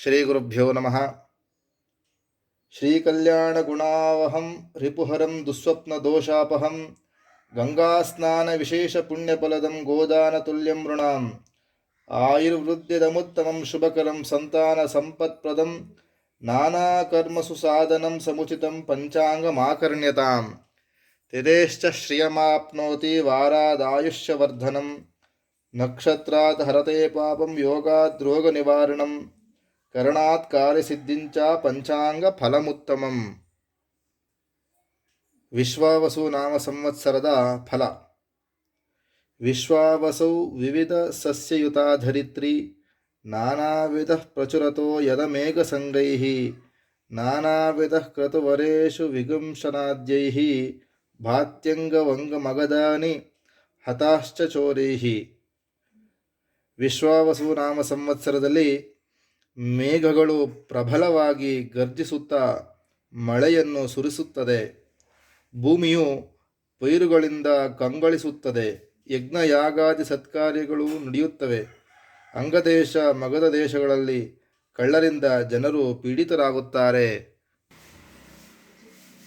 ಶ್ರೀಗುರುಭ್ಯೋ ನಮಃ. ಶ್ರೀಕಲ್ಯಾಣಗುಣಾವಹಂ ರಿಪುಹರಂ ದುಸ್ವಪ್ನದೋಷಾಪಹಂ ಗಂಗಾಸ್ನಾನವಿಶೇಷಪುಣ್ಯಫಲದಂ ಗೋದಾನತುಲ್ಯಂ ಋಣಾಂ ಆಯುರ್ವೃದ್ಧ್ಯದಮುತ್ತಮಂ ಶುಭಕರಂ ಸಂತಾನಸಂಪತ್ಪ್ರದಂ ನಾನಾಕರ್ಮಸು ಸಾಧನಂ ಸಮುಚಿತಂ ಪಂಚಾಂಗಮಾಕರ್ಣ್ಯತಾಂ. ತಿರೇಶ್ಚ ಶ್ರಿಯಮಾಪ್ನೋತಿ ವಾರಾದಾಯುಷ್ಯವರ್ಧನಂ. ನಕ್ಷತ್ರಾತ್ ಹರತೆ ಪಾಪಂ ಯೋಗಾದ್ರೋಗನಿವಾರಣಂ. ರೋಗ ನಿವಾರಣಂ ಕರಣಾತ್ ಕಾರ್ಯಸಿದ್ಧಿಂಚ ಪಂಚಾಂಗ ಫಲಮುತ್ತಮಂ ವಿಶ್ವಾವಸು ನಾಮ ಸಂವತ್ಸರದ ಫಲ ವಿಶ್ವಾವಸೌ ವಿವಿಧ ಸಸ್ಯಯುತಾಧರಿತ್ರಿ ನಾನಾವಿಧ ಪ್ರಚುರತೋ ಯದಮೇಘಸಂಗೈಃ ನಾನಾವಿಧ ಕ್ರತುವರೇಷು ವಿಗುಂಶನಾದ್ಯೈಃ ಭಾತ್ಯಂಗವಂಗಮಗದಾನಿ ಹತಾಶ್ಚ ಚೋರೈಃ ವಿಶ್ವಾವಸು ನಾಮ ಸಂವತ್ಸರದಲ್ಲಿ ಮೇಘಗಳು ಪ್ರಬಲವಾಗಿ ಗರ್ಜಿಸುತ್ತಾ ಮಳೆಯನ್ನು ಸುರಿಸುತ್ತದೆ. ಭೂಮಿಯು ಪೈರುಗಳಿಂದ ಕಂಗೊಳಿಸುತ್ತದೆ. ಯಜ್ಞಯಾಗಾದಿ ಸತ್ಕಾರ್ಯಗಳು ನಡೆಯುತ್ತವೆ. ಅಂಗದೇಶ ಮಗದ ದೇಶಗಳಲ್ಲಿ ಕಳ್ಳರಿಂದ ಜನರು ಪೀಡಿತರಾಗುತ್ತಾರೆ.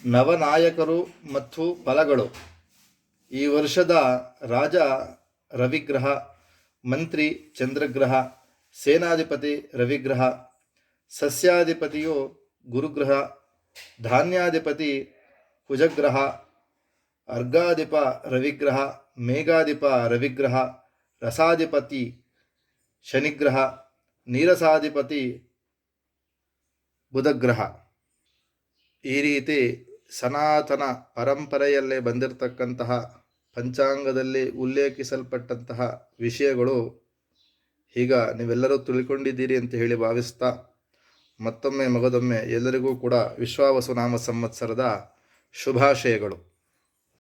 ನವನಾಯಕರು ಮತ್ತು ಫಲಗಳು. ಈ ವರ್ಷದ ರಾಜ ರವಿಗ್ರಹ, ಮಂತ್ರಿ ಚಂದ್ರಗ್ರಹ ಸೇನಾಧಿಪತಿ ರವಿಗ್ರಹ, ಸಸ್ಯಾಧಿಪತಿಯು ಗುರುಗ್ರಹ, ಧಾನ್ಯಾಧಿಪತಿ ಕುಜಗ್ರಹ, ಅರ್ಗಾಧಿಪ ರವಿಗ್ರಹ, ಮೇಘಾಧಿಪ ರವಿಗ್ರಹ, ರಸಾಧಿಪತಿ ಶನಿಗ್ರಹ, ನೀರಸಾಧಿಪತಿ ಬುಧಗ್ರಹ. ಈ ರೀತಿ ಸನಾತನ ಪರಂಪರೆಯಲ್ಲೇ ಬಂದಿರತಕ್ಕಂತಹ ಪಂಚಾಂಗದಲ್ಲಿ ಉಲ್ಲೇಖಿಸಲ್ಪಟ್ಟಂತಹ ವಿಷಯಗಳು ಈಗ ನೀವೆಲ್ಲರೂ ತಿಳ್ಕೊಂಡಿದ್ದೀರಿ ಅಂತ ಹೇಳಿ ಭಾವಿಸ್ತಾ ಮತ್ತೊಮ್ಮೆ ಮಗದೊಮ್ಮೆ ಎಲ್ಲರಿಗೂ ಕೂಡ ವಿಶ್ವಾವಸು ನಾಮ ಸಂವತ್ಸರದ ಶುಭಾಶಯಗಳು.